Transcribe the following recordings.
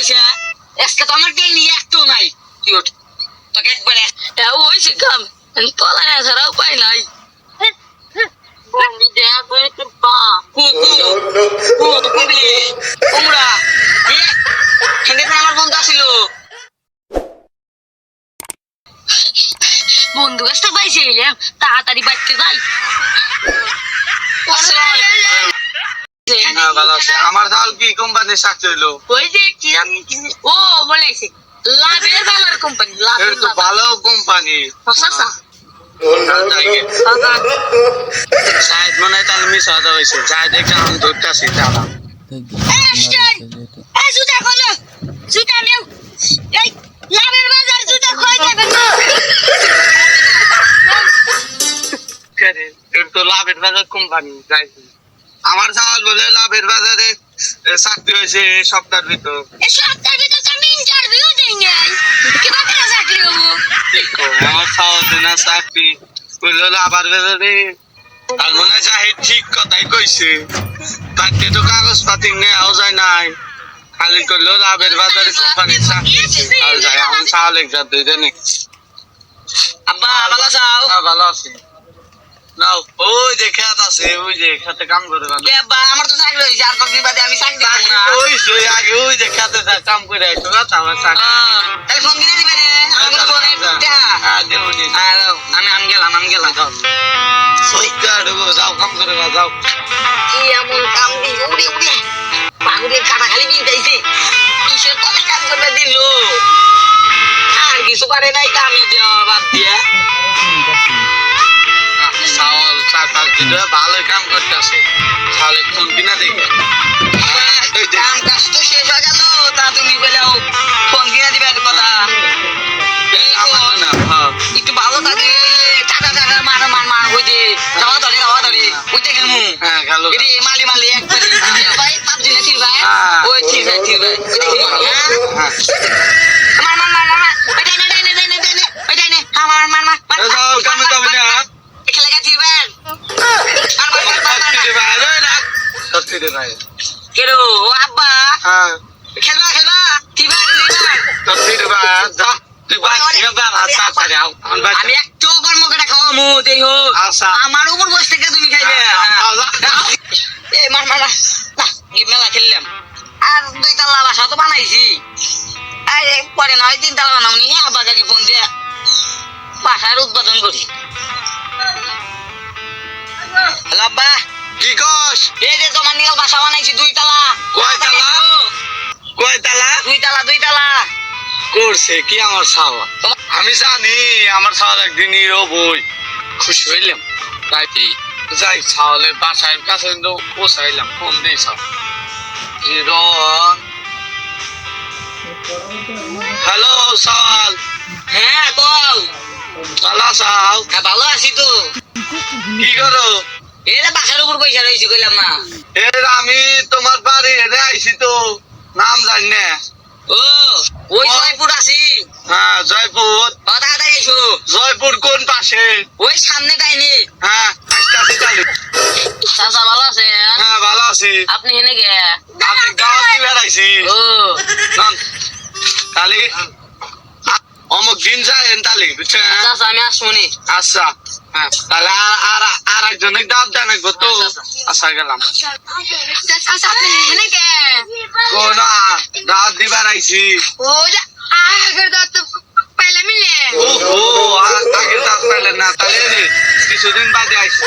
হয়েছে আজকে তো আমার ট্রেন একটু নাই। ওঠ। তোকে একবারে হ্যাঁ হয়েছে কাম। তলা ছাড়া উপায় নাই। বন্ধু আমার আসিল। বন্ধু গাছটা পাইছে তাড়াতাড়ি বাড়তে যাই। হ্যাঁ ভালো আছে। আমার তাহলে কি কোম্পানির চাকরি হইল? ওই যে কি আমি ও আছে লাভের বাবার কোম্পানি লাভের তো ভালো কোম্পানি সসা মনে হয় তাহলে মিস হতে হয়েছে যাই দেখে আমি ধরতেছি দাদা জুতা খোলো। জুতা নেও। এই লাভের বাজার জুতা খোলা যাবে না। তো লাভের বাজার কোম্পানি যাইছি আমার চাওয়াল বলে লাভের বাজারে চাকরি হয়েছে এই সপ্তাহের ভিতর। এই সপ্তাহের ভিতর আমি ইন্টারভিউ দেই নাই। কি চাকরি হব? আমার দিনা চাকরি বলল লাভের বাজারে আর মনে জাহিদ ঠিক কথাই কইছে। তাকে তো কাগজ পাতি নেওয়াও যায় নাই। খালি করল লাভের বাজারে কোম্পানির চাকরি। আর যাই এখন চাওয়াল একজাত দুই দিনে আব্বা ভালো আছাও হ্যাঁ, ভালো আছি। নাও। ওই যে খেত আছে ওই যে খেতে কাম করে আমার তো চাকরি হয়েছে আর বাদে আমি চাকরি পাবো ওই আগে ওই যে খেতে কাম করে আসতো না তারপর চাকরি তাহলে ফোন কিনে দিবে রে আমি তো ফোনে দেখা দেবো নি। আর আমি আমি গেলাম আমি গেলাম। ঢুকো, যাও কাম করে না, যাও। কি এমন কাম দি উড়ে উড়ে। পাগুলের কাটা খালি বিনতেছে কিসের তলে কাজ করবে দিল? আর কিছু পারে নাই কামে দেওয়া বাদ দিয়ে। দিলে ভালোই কাম করতেছে। তাহলে ফোন কিনা দেখে কাম কাজ তো শেষ হয়ে গেল তা তুমি বলেও ফোন কিনে দিবে কথা? হ্যাঁ একটু ভালো থাকে টাকা টাকা মার মার মার ওই যে যাওয়া ধরে যাওয়া ধরে গেমু হ্যাঁ মালি মালি একবারে ভাই পাবজি না ভাই? হ্যাঁ। ওই ঠিক ভাই ঠিক ভাই। হ্যাঁ? হ্যাঁ। মার মার মার মার ওইটা নে নে নে নে নে নে। হ্যাঁ মার মার মার মার। রে ভাই কেরো আব্বা। হ্যাঁ। খেলবা খেলবা। যা। আমি একটু কর্ম করে খাওয়া মু দেই হোক। আচ্ছা। আমার উপর বসে থেকে তুমি খাইবে। আও, এ মার মার মার। গেম মেলা খেললাম। আর দুই তালা বাসা তো বানাইছি। আরে পরে নয় তিন তালা বানাওনি আব্বা কাকে ফোন দিয়ে বাসার উদ্বোধন করি। হ্যালো আব্বা। কি কস এই যে তোমার নিয়ে বাসা বানাইছি দুই তালা। কয় তালা? কয় তালা? দুই তালা দুই তালা। করছে কি আমার তোমার- আমি জানি আমার ছাওয়াল একদিন বই খুশি হইলাম। তাইতে যাই ছাওয়ালের বাসায় কাছে পৌঁছাইলাম ফোন দিই সব হ্যালো সাওয়াল হ্যাঁ কল ভালো আসাও হ্যাঁ ভালো আছি তো। যে বাসার উপর পয়সা রয়েছে কইলাম না। এর আমি তোমার বাড়ি এনে আইছি তো নাম জানি না। ও ওই জয়পুর আছি। হ্যাঁ জয়পুর। ও তাড়াতাড়ি এসো জয়পুর কোন পাশে? ওই সামনে টাইনে হ্যাঁ চাচা ভালো আছে হ্যাঁ ভালো আছি। আপনি হেনে গে। আপনি গাঁও কি বেড়াইছি ও। নন তাহলে অমুক দিন যায়েন তাহলে বুঝছেন? চাচা আমি আসবনি আচ্ছা। হ্যাঁ তাহলে আর একজনের দাম জানে তো আচ্ছা গেলাম। চাচা আপনি হেনে কে কোন দাঁত দিবার আইছি। ও যা আগের দাঁত তো পাইলাম মিলে ও ও আগে দাঁত পাইলেন না তাহলে কিছুদিন বাদে আইছি।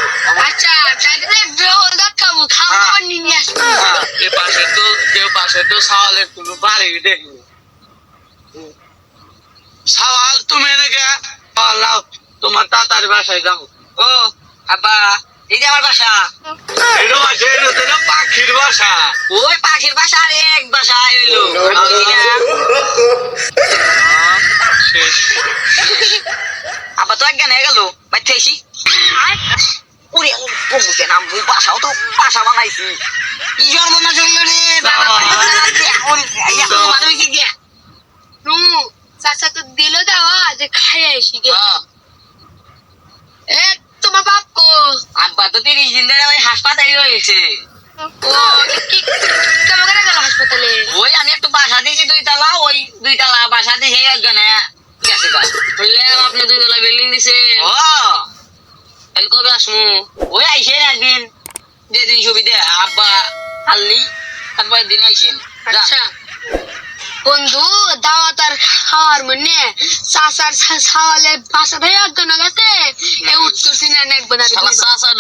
আচ্ছা চাইলে জোর দাঁত খাব খাব হ্যাঁ। আর নিয়ে আসব হ্যাঁ, এ পাশে তো কেউ পাশে তো সাওয়ালের কোনো বাড়ি দেখি সাওয়াল তুমি এনেকে নাও তোমার তাতার বাসায় যাও ও আব্বা। এই যে আমার বাসা। পাখির বাসা। ওই পাখির বাসা আর এক বাসা তো একজ্ঞান হয়ে গেল নাম বাসাও তো বাসা বানাইছি। কি জন্ম না জন্ম রে বাবা, তো- চাচা দিল দাওয়া যে খাই আসি গে তিরিশ দিন ওই হাসপাতালে হয়েছে? হাসপাতালে? ওই আমি একটু বাসা দিয়েছি দুই তালা ওই দুই তালা বাসা দিয়েছি এই একজন আপনি দুই তলা বিল্ডিং দিছে। ও কবে আসমু? ওই আইসেন একদিন যেদিন সুবিধা আব্বা হাল্লি তারপর একদিন আইসেন। আচ্ছা। বন্ধু দাওয়াত আর খাওয়ার মনে চাচার ছাওয়ালে বাসা ভাই একজন গেছে। উত্তর সিনে একবার আর চাচা